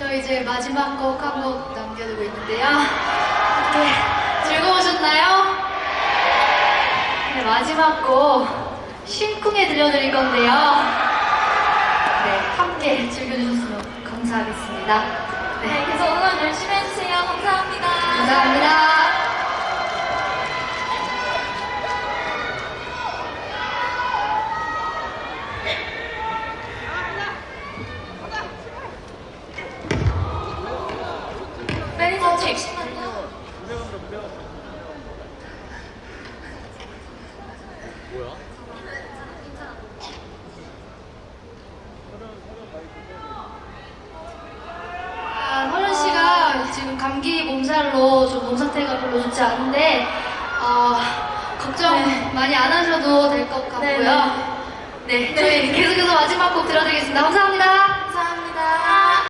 저 이제 마지막 곡 한 곡 남겨두고 있는데요. 어떻게 즐거우셨나요? 네, 마지막 곡 심쿵에 들려드릴 건데요. 네, 함께 즐겨주셨으면 감사하겠습니다. 네, 네 계속 응원 열심히 해주세요. 잠시만요. 아, 허른 씨가 지금 감기 몸살로 좀 몸 상태가 별로 좋지 않은데 어, 걱정 많이 안 하셔도 될 것 같고요. 네, 저희 계속해서 마지막 곡 들려드리겠습니다.